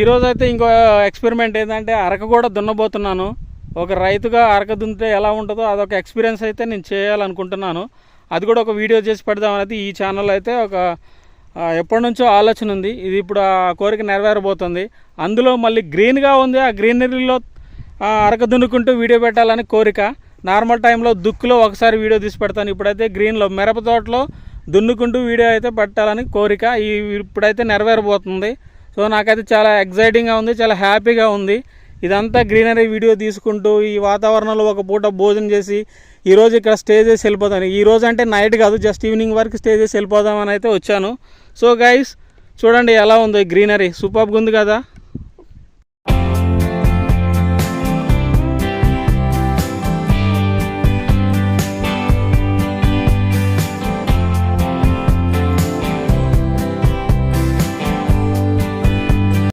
ఈరోజు అయితే ఇంకో ఎక్స్పెరిమెంట్ ఏంటంటే అరక కూడా దున్నబోతున్నాను. ఒక రైతుగా అరక దున్నితే ఎలా ఉంటుందో అదొక ఎక్స్పీరియన్స్ అయితే నేను చేయాలనుకుంటున్నాను. అది కూడా ఒక వీడియో చేసి పెడదామనేది ఈ ఛానల్ అయితే ఒక ఎప్పటి నుంచో ఆలోచన ఉంది. ఇది ఇప్పుడు ఆ కోరిక నెరవేరబోతుంది. అందులో మళ్ళీ గ్రీన్గా ఉంది. ఆ గ్రీనరీలో అరక దున్నుకుంటూ వీడియో పెట్టాలని కోరిక. నార్మల్ టైంలో దుక్కులో ఒకసారి వీడియో తీసి పెడతాను. ఇప్పుడైతే గ్రీన్లో మిరప తోటలో దున్నుకుంటూ వీడియో అయితే పెట్టాలని కోరిక. ఈ ఇప్పుడైతే నెరవేరబోతుంది. సో నాకైతే చాలా ఎగ్జైటింగ్గా ఉంది చాలా హ్యాపీగా ఉంది. ఇదంతా గ్రీనరీ వీడియో తీసుకుంటూ ఈ వాతావరణంలో ఒక పూట భోజనం చేసి ఈరోజు ఇక్కడ స్టే చేసి వెళ్ళిపోతాను. ఈ రోజు అంటే నైట్ కాదు జస్ట్ ఈవినింగ్ వరకు స్టే చేసి వెళ్ళిపోదామని అయితే వచ్చాను. సో గైస్ చూడండి ఎలా ఉందో ఈ గ్రీనరీ సూపర్గా ఉంది కదా?